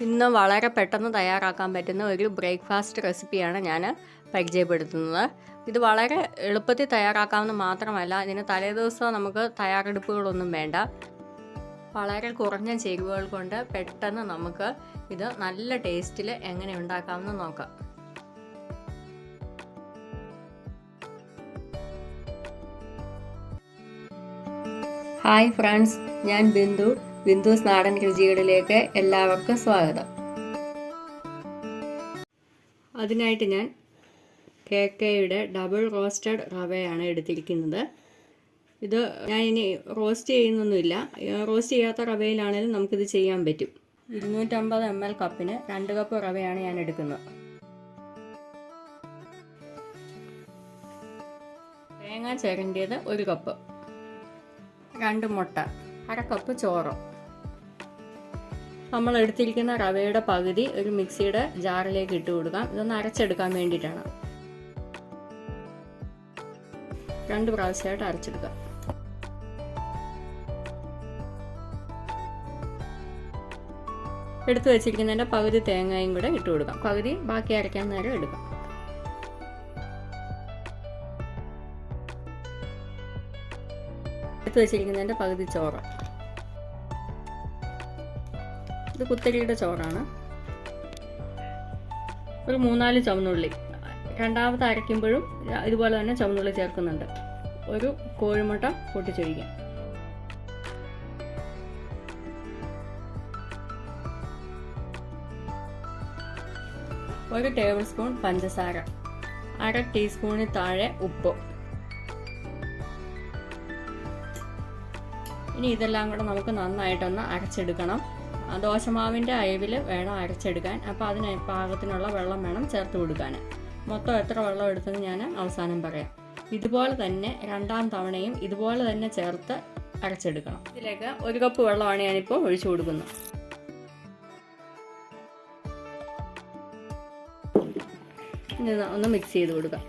ഇന്ന് വളരെ പെട്ടെന്ന് തയ്യാറാക്കാൻ പറ്റുന്ന ഒരു ബ്രേക്ക്ഫാസ്റ്റ് റെസിപ്പിയാണ് ഞാൻ പരിചയപ്പെടുത്തുന്നത്. ഇത് വളരെ എളുപ്പത്തിൽ തയ്യാറാക്കാവുന്ന മാത്രമല്ല ഇതിന് തലേദിവസം നമുക്ക് തയ്യാറെടുപ്പുകളൊന്നും വേണ്ട. വളരെ കുറഞ്ഞ ചേരുവകൾ കൊണ്ട് പെട്ടെന്ന് നമുക്ക് ഇത് നല്ല ടേസ്റ്റിൽ എങ്ങനെ ഉണ്ടാക്കാമെന്ന് നോക്കാം. ഹായ് ഫ്രണ്ട്സ് ഞാൻ ബിന്ദു. ബിന്ദുസ് നാടൻ രുചികളിലേക്ക് എല്ലാവർക്കും സ്വാഗതം. അതിനായിട്ട് ഞാൻ കെ കെയുടെ ഡബിൾ റോസ്റ്റഡ് റവയാണ് എടുത്തിരിക്കുന്നത്. ഇത് ഞാൻ ഇനി റോസ്റ്റ് ചെയ്യുന്നൊന്നുമില്ല. റോസ്റ്റ് ചെയ്യാത്ത റവയിലാണെങ്കിലും നമുക്കിത് ചെയ്യാൻ പറ്റും. ഇരുന്നൂറ്റമ്പത് എം എൽ കപ്പിന് രണ്ട് കപ്പ് റവയാണ് ഞാൻ എടുക്കുന്നത്. തേങ്ങ ചേരേണ്ടത് ഒരു കപ്പ്. രണ്ട് മുട്ട. അര കപ്പ് ചോറ്. നമ്മൾ എടുത്തിരിക്കുന്ന റവയുടെ പകുതി ഒരു മിക്സിയുടെ ജാറിലേക്ക് ഇട്ട് കൊടുക്കാം. ഇതൊന്ന് അരച്ചെടുക്കാൻ വേണ്ടിയിട്ടാണ്. രണ്ട് പ്രാവശ്യമായിട്ട് അരച്ചെടുക്കാം. എടുത്തു വെച്ചിരിക്കുന്നതിന്റെ പകുതി തേങ്ങയും കൂടെ ഇട്ട് കൊടുക്കാം. പകുതി ബാക്കി അരയ്ക്കാൻ നേരം എടുക്കാം. എടുത്തു വെച്ചിരിക്കുന്നതിന്റെ പകുതി ചോറ്. ഇത് കുത്തരിയുടെ ചോറാണ്. ഒരു മൂന്നാൽ ചുവന്നുള്ളി. രണ്ടാമത് അരയ്ക്കുമ്പോഴും ഇതുപോലെ തന്നെ ചുവന്നുള്ളി ചേർക്കുന്നുണ്ട്. ഒരു കോഴിമുട്ട പൊട്ടിച്ചൊഴിക്കാം. ഒരു ടേബിൾ സ്പൂൺ പഞ്ചസാര. അര ടീസ്പൂണിന് താഴെ ഉപ്പ്. ഇനി ഇതെല്ലാം കൂടെ നമുക്ക് നന്നായിട്ടൊന്ന് അരച്ചെടുക്കണം. ദോശമാവിന്റെ അയവിൽ വേണം അരച്ചെടുക്കാൻ. അപ്പോൾ അതിന് പാകത്തിനുള്ള വെള്ളം വേണം ചേർത്ത് കൊടുക്കാൻ മൊത്തം എത്ര വെള്ളം എടുത്തെന്ന് ഞാൻ അവസാനം പറയാം. ഇതുപോലെ തന്നെ രണ്ടാം തവണയും ഇതുപോലെ തന്നെ ചേർത്ത് അരച്ചെടുക്കണം. ഇതിലേക്ക് ഒരു കപ്പ് വെള്ളമാണ് ഞാനിപ്പോൾ ഒഴിച്ചു കൊടുക്കുന്നത്. ഒന്ന് മിക്സ് ചെയ്ത് കൊടുക്കാം.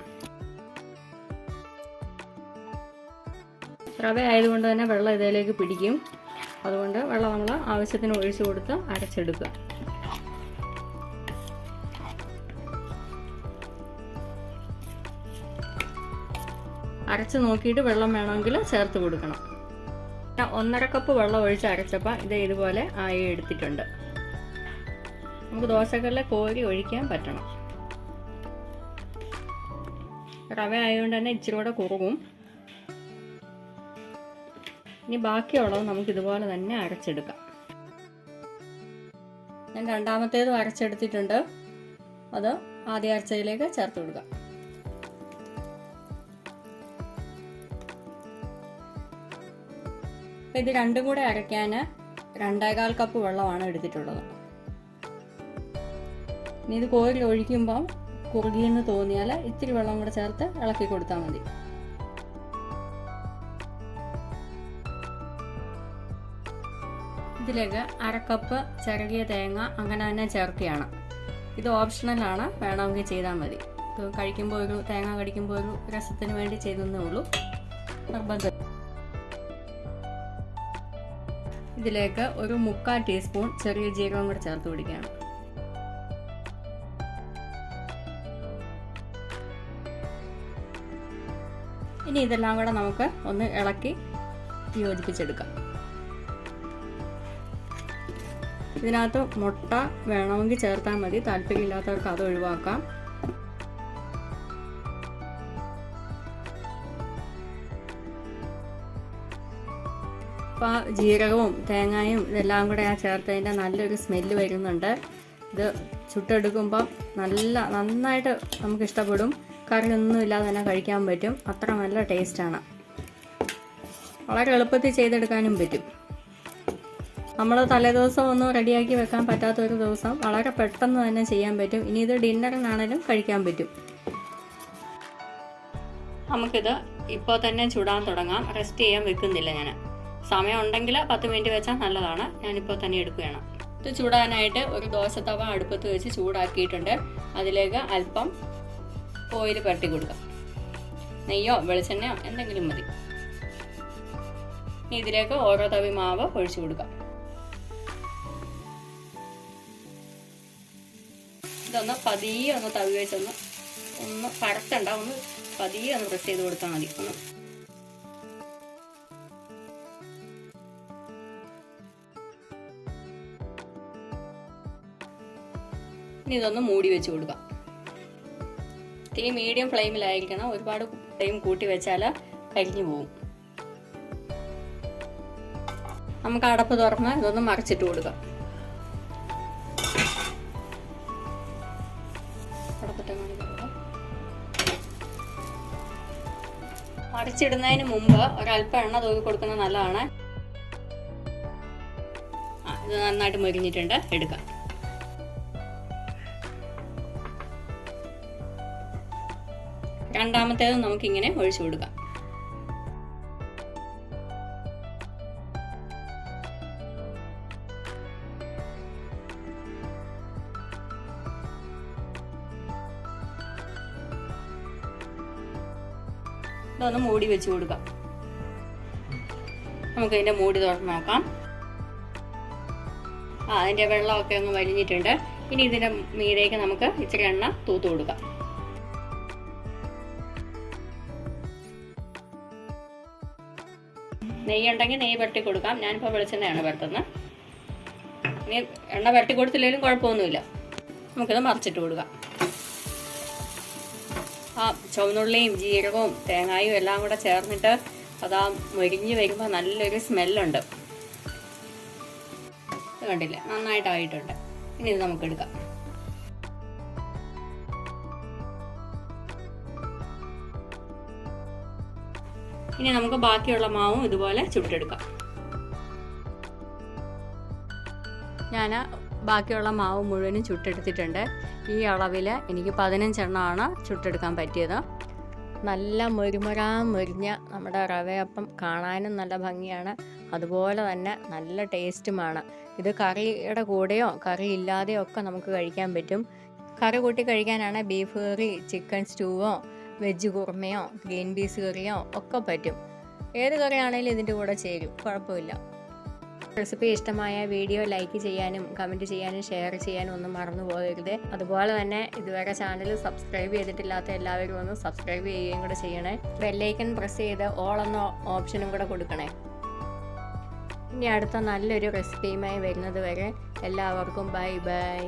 റവ ആയതുകൊണ്ട് തന്നെ വെള്ളം ഇതിലേക്ക് പിടിക്കും. അതുകൊണ്ട് വെള്ളം നമ്മൾ ആവശ്യത്തിന് ഒഴിച്ചു കൊടുത്ത് അരച്ചെടുക്കുക. അരച്ച് നോക്കിയിട്ട് വെള്ളം വേണമെങ്കിൽ ചേർത്ത് കൊടുക്കണം. ഒന്നര കപ്പ് വെള്ളം ഒഴിച്ച് അരച്ചപ്പോൾ ഇത് ഇതുപോലെ ആയി എടുത്തിട്ടുണ്ട്. നമുക്ക് ദോശകളിലെ കോരി ഒഴിക്കാൻ പറ്റണം. റവ ആയതുകൊണ്ട് തന്നെ ഇച്ചിരി കൂടെ കുറുകും ഇനി ബാക്കിയുള്ളത് നമുക്ക് ഇതുപോലെ തന്നെ അരച്ചെടുക്കാം. ഞാൻ രണ്ടാമത്തേതും അരച്ചെടുത്തിട്ടുണ്ട്. അത് ആദ്യ അരച്ചയിലേക്ക് ചേർത്ത് കൊടുക്കാം. ഇത് രണ്ടും കൂടെ അരയ്ക്കാൻ രണ്ടേകാൽ കപ്പ് വെള്ളമാണ് എടുത്തിട്ടുള്ളത്. ഇനി ഇത് കോരിൽ ഒഴിക്കുമ്പം കുറുകിയെന്ന് തോന്നിയാൽ ഇത്തിരി വെള്ളം കൂടെ ചേർത്ത് ഇളക്കി കൊടുത്താൽ മതി. ഇതിലേക്ക് അരക്കപ്പ് ചിരകിയ തേങ്ങ അങ്ങനെ തന്നെ ചേർക്കുകയാണ്. ഇത് ഓപ്ഷണലാണ് വേണമെങ്കിൽ ചെയ്താൽ മതി. ഇത് കഴിക്കുമ്പോൾ ഒരു തേങ്ങ കടിക്കുമ്പോൾ ഒരു രസത്തിന് വേണ്ടി ചെയ്തെന്നേ ഉള്ളൂ. നിർബന്ധം. ഇതിലേക്ക് ഒരു മുക്കാൽ ടീസ്പൂൺ ചെറിയ ജീരകം കൂടെ ചേർത്ത് പിടിക്കുകയാണ്. ഇനി ഇതെല്ലാം കൂടെ നമുക്ക് ഒന്ന് ഇളക്കി യോജിപ്പിച്ചെടുക്കാം. ഇതിനകത്ത് മുട്ട വേണമെങ്കിൽ ചേർത്താൽ മതി. താല്പര്യമില്ലാത്തവർക്ക് അത് ഒഴിവാക്കാം. അപ്പോൾ ജീരകവും തേങ്ങയും ഇതെല്ലാം കൂടെ ആ ചേർത്തതിന്റെ നല്ലൊരു സ്മെല്ല് വരുന്നുണ്ട്. ഇത് ചുട്ടെടുക്കുമ്പം നല്ല നന്നായിട്ട് നമുക്ക് ഇഷ്ടപ്പെടും കറിയൊന്നും ഇല്ലാതെ തന്നെ കഴിക്കാൻ പറ്റും. അത്ര നല്ല ടേസ്റ്റാണ് വളരെ എളുപ്പത്തിൽ ചെയ്തെടുക്കാനും പറ്റും. നമ്മൾ തലേദിവസം ഒന്നും റെഡിയാക്കി വെക്കാൻ പറ്റാത്ത ഒരു ദിവസം വളരെ പെട്ടെന്ന് തന്നെ ചെയ്യാൻ പറ്റും. ഇനി ഇത് ഡിന്നറിനാണേലും കഴിക്കാൻ പറ്റും. നമുക്കിത് ഇപ്പോൾ തന്നെ ചുടാൻ തുടങ്ങാം. റെസ്റ്റ് ചെയ്യാൻ വെക്കുന്നില്ല ഞാൻ സമയം ഉണ്ടെങ്കിൽ പത്ത് മിനിറ്റ് വെച്ചാൽ നല്ലതാണ്. ഞാനിപ്പോൾ തന്നെ എടുക്കുകയാണ്. ഇത് ചൂടാനായിട്ട് ഒരു ദോശത്തവ അടുപ്പത്ത് വെച്ച് ചൂടാക്കിയിട്ടുണ്ട്. അതിലേക്ക് അല്പം ഓയിൽ പരട്ടി കൊടുക്കാം. നെയ്യോ വെളിച്ചെണ്ണയോ എന്തെങ്കിലും മതി. ഇതിലേക്ക് ഓരോ തവി മാവ് ഒഴിച്ചു കൊടുക്കാം. ഇതൊന്ന് പതിയെ ഒന്ന് തവി വെച്ചൊന്ന് ഒന്ന് പരത്തണ്ട ഒന്ന് പതിയെ ഒന്ന് പ്രസ് ചെയ്ത് കൊടുത്താൽ മതി. ഒന്ന്. ഇതൊന്ന് മൂടി വെച്ച് കൊടുക്കാം. തീ മീഡിയം ഫ്ലെയിമിലായിരിക്കണം ഒരുപാട് ഫ്ലെയിം കൂട്ടി വെച്ചാൽ കരിഞ്ഞു പോകും നമുക്ക് അടപ്പ് തുറന്ന് ഇതൊന്ന് മറിച്ചിട്ട് കൊടുക്കാം. കൊടുക്കാം. മറിച്ചിടുന്നതിന് മുമ്പ് ഒരല്പം എണ്ണ തൂക്കി കൊടുക്കുന്നത് നല്ലതാണ്. ഇത് നന്നായിട്ട് മൊരിഞ്ഞിട്ടുണ്ട്. എടുക്കാം. രണ്ടാമത്തേത് നമുക്കിങ്ങനെ ഒഴിച്ചു കൊടുക്കാം. ഇതൊന്ന് മൂടി വെച്ച് കൊടുക്കാം. നമുക്ക് അതിന്റെ മൂടി തുറന്ന് നോക്കാം. ആ അതിന്റെ വെള്ളമൊക്കെ ഒന്ന് വലിഞ്ഞിട്ടുണ്ട്. ഇനി ഇതിന്റെ മീതേക്ക് നമുക്ക് ഇച്ചിരി എണ്ണ തൂത്ത് കൊടുക്കാം. നെയ്യ് ഉണ്ടെങ്കിൽ നെയ്യ് പരട്ടി കൊടുക്കാം. ഞാനിപ്പോൾ വെളിച്ചെണ്ണയാണ് പരത്തുന്നത് ഇനി എണ്ണ പരട്ടി കൊടുത്തില്ലെങ്കിലും കുഴപ്പമൊന്നുമില്ല. നമുക്കിത് മറിച്ചിട്ട് കൊടുക്കാം. ആ ചുവന്നുള്ളിയും ജീരകവും തേങ്ങായും എല്ലാം കൂടെ ചേർന്നിട്ട് അതാ മുരിഞ്ഞ് വരുമ്പോൾ നല്ലൊരു സ്മെല്ലുണ്ട്. കണ്ടില്ലേ? നന്നായിട്ടായിട്ടുണ്ട്. ഇനി ഇത് നമുക്ക് എടുക്കാം. ഇനി നമുക്ക് ബാക്കിയുള്ള മാവും ഇതുപോലെ ചുട്ടെടുക്കാം. ഞാൻ ബാക്കിയുള്ള മാവ് മുഴുവനും ചുട്ടെടുത്തിട്ടുണ്ട്. ഈ അളവിൽ എനിക്ക് പതിനഞ്ചെണ്ണമാണ് ചുട്ടെടുക്കാൻ പറ്റിയത്. നല്ല മൊരുമൊരാ മൊരിഞ്ഞ നമ്മുടെ റവയപ്പം കാണാനും നല്ല ഭംഗിയാണ്. അതുപോലെ തന്നെ നല്ല ടേസ്റ്റുമാണ്. ഇത് കറിയുടെ കൂടെയോ കറി ഇല്ലാതെയോ ഒക്കെ നമുക്ക് കഴിക്കാൻ പറ്റും. കറി കൂട്ടി കഴിക്കാനാണ് ബീഫ് കറി ചിക്കൻ സ്റ്റൂവോ വെജ് കുറുമയോ ഗ്രീൻ പീസ് കറിയോ ഒക്കെ പറ്റും. ഏത് കറിയാണെങ്കിലും ഇതിന്റെ കൂടെ ചേരും. കുഴപ്പമില്ല. റെസിപ്പി ഇഷ്ടമായ വീഡിയോ ലൈക്ക് ചെയ്യാനും കമന്റ് ചെയ്യാനും ഷെയർ ചെയ്യാനും ഒന്നും മറന്നു പോകരുത്. അതുപോലെ തന്നെ ഇതുവരെ ചാനൽ സബ്സ്ക്രൈബ് ചെയ്തിട്ടില്ലാത്ത എല്ലാവരും ഒന്ന് സബ്സ്ക്രൈബ് ചെയ്യുകയും കൂടെ ചെയ്യണേ. ബെല്ലൈക്കൺ പ്രസ് ചെയ്ത് ഓൾ എന്ന ഓപ്ഷനും കൂടെ കൊടുക്കണേ. ഇനി അടുത്ത നല്ലൊരു റെസിപ്പിയുമായി വരുന്നത് വരെ എല്ലാവർക്കും ബൈ ബൈ